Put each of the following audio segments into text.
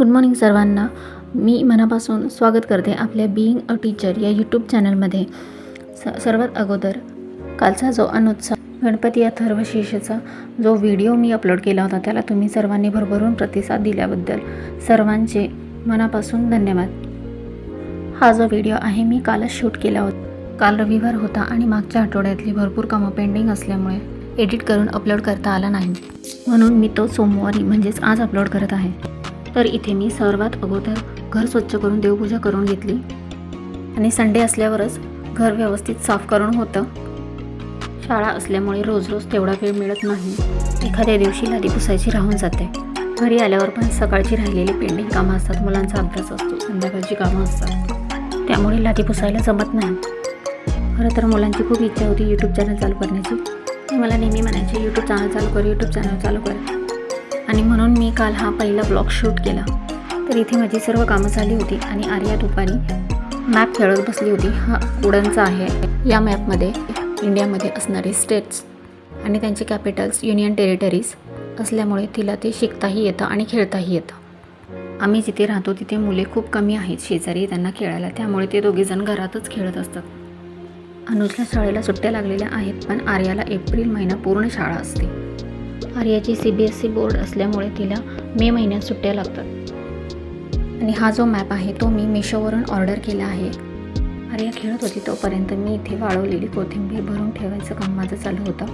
Good morning सर्वांना. मी मनापासून स्वागत करते आपल्या बिईंग अ टीचर या यूट्यूब चॅनलमध्ये स सर्वात अगोदर कालचा जो अनुत्साह गणपती अथर्वशीर्षचा जो व्हिडिओ मी अपलोड केला होता त्याला तुम्ही सर्वांनी भरभरून प्रतिसाद दिल्याबद्दल सर्वांचे मनापासून धन्यवाद. हा जो व्हिडिओ आहे मी कालच शूट केला होता. काल रविवार होता आणि मागच्या आठवड्यातली भरपूर कामं पेंडिंग असल्यामुळे एडिट करून अपलोड करता आला नाही. म्हणून मी तो सोमवारी म्हणजेच आज अपलोड करत आहे. तर इथे मी सर्वात अगोदर घर स्वच्छ करून देवपूजा करून घेतली. आणि संडे असल्यावरच घर व्यवस्थित साफ करून होतं. शाळा असल्यामुळे रोज रोज तेवढा वेळ मिळत नाही. एखाद्या दिवशी लादी पुसायची राहून जाते. घरी आल्यावर पण सकाळची राहिलेली पेंडिंग कामं असतात. मुलांचा अभ्यास असतो. संध्याकाळची कामं असतात. त्यामुळे लादी पुसायला जमत नाही. खरं तर मुलांची खूप इच्छा होती यूट्यूब चॅनल चालू करण्याची. ते मला नेहमी म्हणायचे यूट्यूब चॅनल चालू कर यूट्यूब चॅनल चालू कर. आणि म्हणून मी काल हा पहिला ब्लॉग शूट केला. तर इथे माझी सर्व कामं झाली होती आणि आर्या दुपारी मॅप खेळत बसली होती. हा उडनचा आहे. या मॅपमध्ये इंडियामध्ये असणारे स्टेट्स आणि त्यांचे कॅपिटल्स युनियन टेरिटरीज असल्यामुळे तिला ते शिकताही येतं आणि खेळताही येतं. आम्ही जिथे राहतो तिथे मुले खूप कमी आहेत. शेजारी त्यांना खेळायला. त्यामुळे ते दोघेजण घरातच खेळत असतात. अनुजला शाळेला सुट्ट्या लागलेल्या आहेत पण आर्याला एप्रिल महिना पूर्ण शाळा असते. आर्याची C B S C board असल्यामुळे तिला मे महिन्यात सुट्ट्या लागतात. आणि हा जो मॅप आहे तो मी मिशोवरून ऑर्डर केला आहे. आर्या खेळत होती तोपर्यंत मी इथे वाळवलेली कोथिंबीर भरून ठेवायचं काम माझं चालू होतं.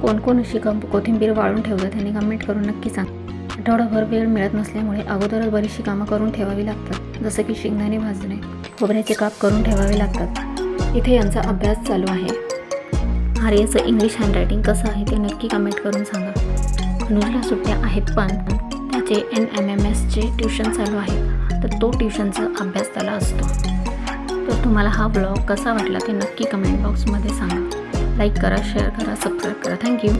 कोण कोण अशी कं कोथिंबीर वाळून ठेवलं त्यांनी कमेंट करून नक्की सांग. आठवडाभर वेळ मिळत नसल्यामुळे अगोदरच बरीचशी कामं करून ठेवावी लागतात. जसं की शेंगदाणे भाजणे खोबऱ्याचे काप करून ठेवावे लागतात. इथे यांचा अभ्यास चालू आहे. आर्याचं इंग्लिश हँडरायटिंग कसं आहे ते नक्की कमेंट करून सांगा. अनुजला सुट्ट्या आहेत पण त्याचे एन एम एम एसचे ट्युशन चालू आहे. तर तो ट्युशनचा अभ्यास त्याला असतो. तर तुम्हाला हा ब्लॉग कसा वाटला ते नक्की कमेंट बॉक्समध्ये सांगा. लाईक करा शेअर करा सबस्क्राईब करा. थँक्यू